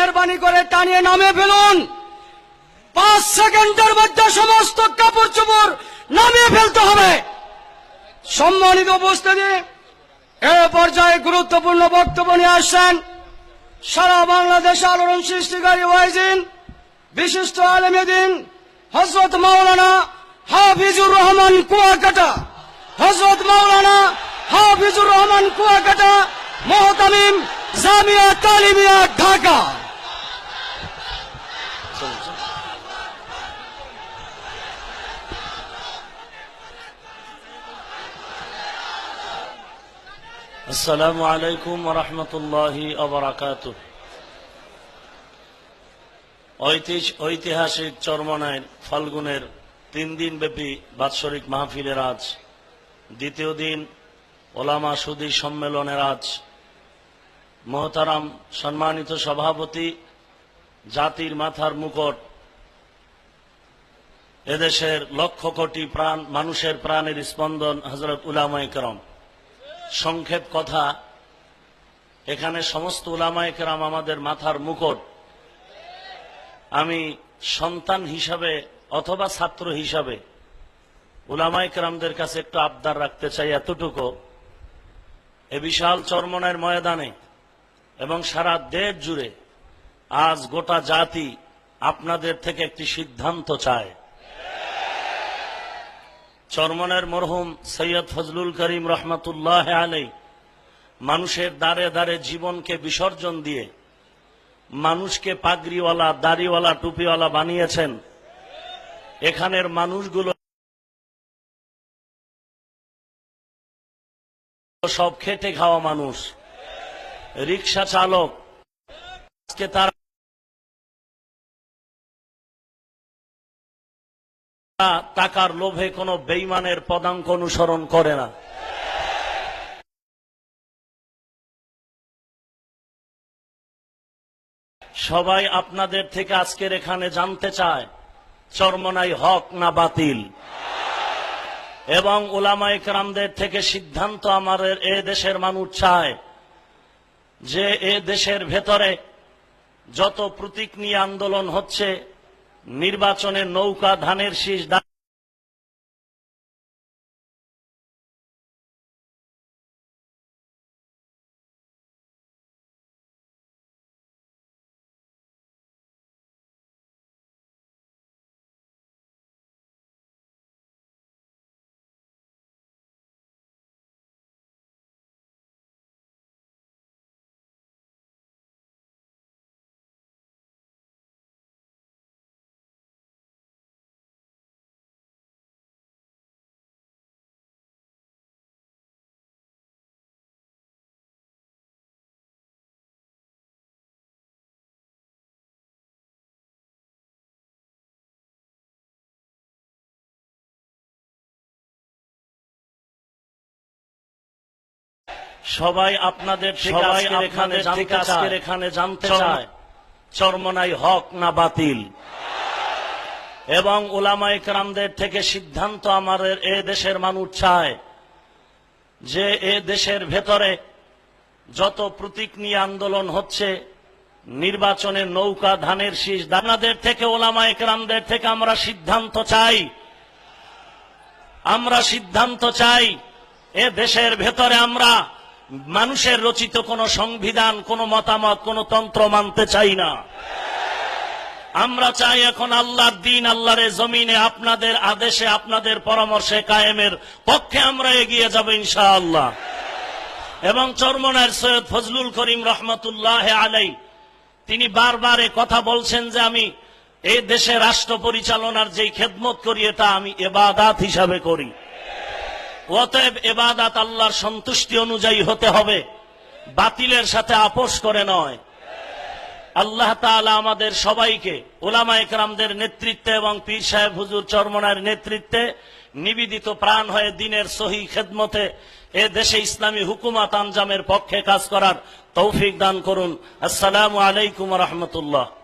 মেহরবানি করে টানিয়ে নামে ফেলুন। পাঁচ সেকেন্ডের মধ্যে সমস্ত কাপড় চোপড় নামিয়ে ফেলতে হবে। সম্মানিত উপস্থিতি, এ পর্যায়ে গুরুত্বপূর্ণ বক্তব্য নিয়ে আসছেন সারা বাংলাদেশে আলোড়ন সৃষ্টিকারী ওয়াইজিন, বিশিষ্ট আলমেদিন হজরত মাওলানা হাফিজুর রহমান কুয়াকাটা হজরত মাওলানা হাফিজুর রহমান কুয়াকাটা, মোহতামিম জামিয়া তালিমিয়া ঢাকা। আসসালামু আলাইকুম রহমতুল্লাহি অবরাকাত ঐতিহাসিক চরমনায় ফাল্গুনের তিন দিন ব্যাপী বাৎসরিক মাহফিলের আজ, দ্বিতীয় দিন ওলামা সুদী সম্মেলনের আজ, মহতারাম সম্মানিত সভাপতি জাতির মাথার মুকট, এদেশের লক্ষ কোটি প্রাণ, মানুষের প্রাণের স্পন্দন হজরত উলামায়ে করম। সংক্ষেপ কথা। এখানে সমস্ত উলামায়ে কেরাম আমাদের মাথার মুকুট। আমি সন্তান হিসাবে অথবা ছাত্র হিসাবে উলামায়ে কেরামদের কাছে একটু আবদার রাখতে চাই এতটুকু। এ বিশাল চরমনের ময়দানে এবং সারা দেশ জুড়ে আজ গোটা জাতি আপনাদের থেকে একটি সিদ্ধান্ত চায়। চরমনের মরহুম সৈয়দ ফজলুল করিম রহমতুল্লাহ আলাই মানুষের দ্বারে দ্বারে জীবনকে বিসর্জন দিয়ে মানুষকে পাগড়িওয়ালা, দাড়িওয়ালা, টুপিওয়ালা বানিয়েছেন। এখানের মানুষগুলো সব খেটে খাওয়া মানুষ। রিক্সা চালক, আজকে তারা টাকার লোভে কোনো বেইমানের পদাঙ্ক অনুসরণ করে না। সবাই আপনাদের থেকে আজকের এখানে জানতে চায়, চরমনাই হক না বাতিল। এবং ওলামা ইকরামদের থেকে সিদ্ধান্ত আমাদের এ দেশের মানুষ চায় যে এ দেশের ভেতরে যত প্রতীক নিয়ে আন্দোলন হচ্ছে, নির্বাচনে নৌকা ধানের শীষ সবাই আপনাদের সবাই এখানে আপনাদের জানতে থেকে চায়। আজকের এখানে জানতে চরম- চায়। চরমনাই হক না বাতিল। এবং ওলামা ইকরামদের থেকে সিদ্ধান্ত আমাদের এ দেশের মানুষ চায় যে এ দেশের ভেতরে যত প্রতীক নিয়ে আন্দোলন হচ্ছে নির্বাচনে নৌকা ধানের শীষ দানাদের থেকে ওলামা একরামদের থেকে আমরা সিদ্ধান্ত চাই। আমরা সিদ্ধান্ত চাই এ দেশের ভেতরে আমরা মানুষের রচিত কোন সংবিধান, কোন মতামত, কোন তন্ত্র মানতে চাই না। আমরা চাই এখন আল্লাহর দিন, আল্লাহর জমিনে আপনাদের আদেশে, আপনাদের পরামর্শে কায়েমের পক্ষে আমরা এগিয়ে যাব ইনশাআল্লাহ। এবং চরমনার সৈয়দ ফজলুল করিম রহমতুল্লাহ আলাই, তিনি বারবার কথা বলছেন যে আমি এই দেশে রাষ্ট্র পরিচালনার যেই খেদমত করি, এটা আমি এবাদাত হিসাবে করি। অতএব এবাদাত আল্লাহর সন্তুষ্টি অনুযায়ী হতে হবে। বাতিলের সাথে আপোষ করে নয়। আল্লাহ তাআলা আমাদের সবাইকে ওলামা একরামদের নেতৃত্বে এবং পীর সাহেব হুজুর চরমনার নেতৃত্বে নিবেদিত প্রাণ হয়ে দিনের সহি খেদমতে এ দেশে ইসলামী হুকুমাত আঞ্জামের পক্ষে কাজ করার তৌফিক দান করুন। আসসালামু আলাইকুম রহমতুল্লাহ।